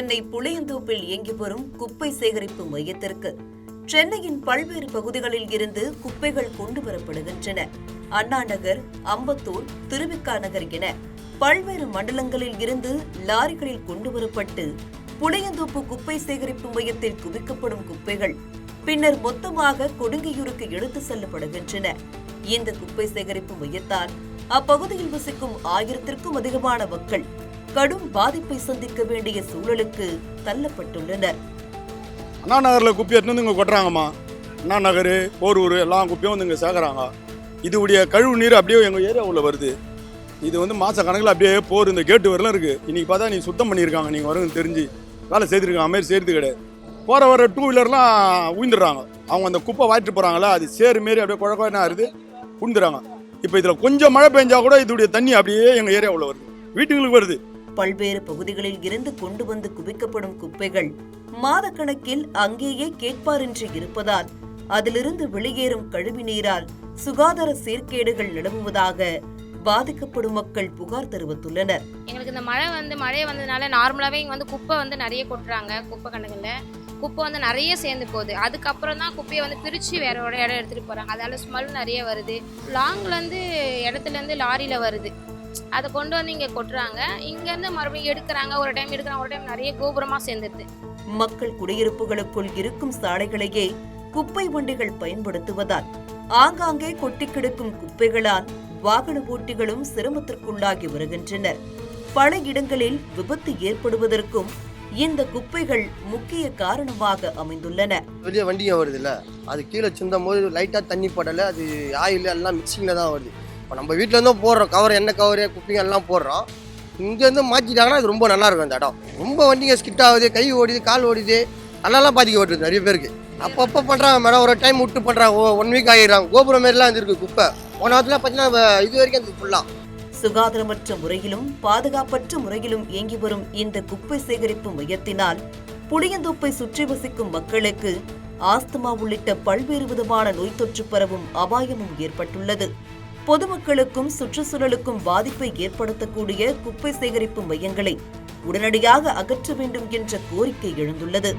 சென்னை புளியந்தோப்பில் இயங்கி வரும் குப்பை சேகரிப்பு மையத்திற்கு. சென்னையின் பல்வேறு பகுதிகளில் இருந்து குப்பைகள் கொண்டு வரப்படுகின்றன. அண்ணா நகர் அம்பத்தூர் திருவிக்கா நகர் என பல்வேறு மண்டலங்களில் இருந்து லாரிகளில் கொண்டு வரப்பட்டு புளியந்தோப்பு குப்பை சேகரிப்பு மையத்தில் குவிக்கப்படும் குப்பைகள் பின்னர் மொத்தமாக கொடுங்கையூருக்கு எடுத்து செல்லப்படுகின்றன. இந்த குப்பை சேகரிப்பு மையத்தால் அப்பகுதியில் வசிக்கும் ஆயிரத்திற்கும் அதிகமான மக்கள் கடும் பாதிப்பை சந்திக்க வேண்டிய சூழலுக்கு தள்ளப்பட்டுள்ளனர். அண்ணா நகரில் குப்பை எடுத்து வந்து இங்கே கொட்டுறாங்கம்மா. அண்ணா நகர் போரூர் எல்லா குப்பையும் வந்து இங்கே சேர்க்குறாங்க இதுடைய கழிவு நீர் அப்படியே எங்கள் ஏரியாவில் வருது. இது வந்து மாத கணக்கில் அப்படியே போர் இந்த கேட்டு வரலாம் இருக்குது இன்றைக்கி பார்த்தா நீ சுத்தம் பண்ணியிருக்காங்க. நீங்கள் வருங்க தெரிஞ்சு வேலை செய்திருக்காங்க. மாரி செய்கிறது கிடையாது. போகிற வர டூ வீலர்லாம் உயிந்துடுறாங்க. அவங்க அந்த குப்பை வாங்கிட்டு போகிறாங்களா அது சேரு மாரி அப்படியே குழக்கம் என்ன இருக்குது உந்துறாங்க இப்போ இதில் கொஞ்சம் மழை பெஞ்சால் கூட இதோடைய தண்ணி அப்படியே எங்கள் ஏரியாவில் வருது. வீட்டுங்களுக்கு வருது. பல்வேறு பகுதிகளில் இருந்து கொண்டு வந்து குவிக்கப்படும் குப்பைகள் மாதக்கணக்கில் அங்கேயே கேட்பாரின்றி இருப்பதால் அதிலிருந்து வெளியேறும் கழிவு நீரால் சுகாதார சீர்கேடுகள் நிலவுவதாக பாதிக்கப்படும் மக்கள் புகார் தெரிவித்துள்ளனர். எங்களுக்கு இந்த மழை வந்து மழை வந்ததுனால நார்மலாகவே இங்கே வந்து குப்பை வந்து நிறைய கொட்டுறாங்க குப்பை கணக்கில். குப்பை வந்து நிறைய சேர்ந்து போகுது. அதுக்கப்புறம் தான் குப்பையை வந்து பிரித்து வேற ஒரு இடம் எடுத்துகிட்டு போகிறாங்க அதால ஸ்மெல் நிறைய வருது. லாங்லேருந்து இடத்துலேருந்து லாரியில் வருது. அதை கொண்டு வந்து இங்கே கொட்டுறாங்க. இங்கேருந்து மறுபடியும் எடுக்கிறாங்க. ஒரு டைம் எடுக்கிறாங்க ஒரு டைம் நிறைய கோபுரமாக சேர்ந்துருது. மக்கள் குடியிருப்புகளுக்குள் இருக்கும் சாலைகளையே குப்பை வண்டிகள் பயன்படுத்துவதால் ஆங்காங்கே கொட்டி கிடக்கும் குப்பைகளால் வாகன ஓட்டிகளும் சிரமத்திற்குள்ளாகி வருகின்றனர். பல இடங்களில் விபத்து ஏற்படுவதற்கும் இந்த குப்பைகள் முக்கிய காரணமாக அமைந்துள்ளன. வெளியே வண்டிங்க வருது இல்லை அது கீழே சிந்தும் போது லைட்டாக தண்ணி படலை அது ஆயில் எல்லாம் மிக்சிங்கில் தான் வருது. இப்போ நம்ம வீட்டிலேருந்தும் போடுறோம். கவர் என்ன கவரு குப்பிங்க எல்லாம் போடுறோம். இங்கேருந்து மாற்றிட்டாங்கன்னா அது ரொம்ப நல்லாயிருக்கும் அந்த இடம். ரொம்ப வண்டிங்க ஸ்கிட் ஆகுது கை ஓடிது கால் ஓடிது. அதெல்லாம் பாதிக்கப்பட்டுருது நிறைய பேருக்கு. அப்பப்போ பண்ணுறாங்க மேடம் ஒரு டைம் விட்டு பண்ணுறாங்க ஒன் வீக் ஆகிடுறாங்க கோபுரம் மாரிலாம் வந்துருக்கு குப்பை. போன வாரத்தில் பார்த்தீங்கன்னா இது வரைக்கும் அது ஃபுல்லாக சுகாதாரமற்ற முறையிலும் பாதுகாப்பற்ற முறையிலும் இயங்கி வரும் இந்த குப்பை சேகரிப்பு மையத்தினால் புளியந்தோப்பை சுற்றி வசிக்கும் மக்களுக்கு ஆஸ்துமா உள்ளிட்ட பல்வேறு விதமான நோய் தொற்று பரவும் அபாயமும் ஏற்பட்டுள்ளது. பொதுமக்களுக்கும் சுற்றுச்சூழலுக்கும் பாதிப்பை ஏற்படுத்தக்கூடிய குப்பை சேகரிப்பு மையங்களை உடனடியாக அகற்ற வேண்டும் என்ற கோரிக்கை எழுந்துள்ளது.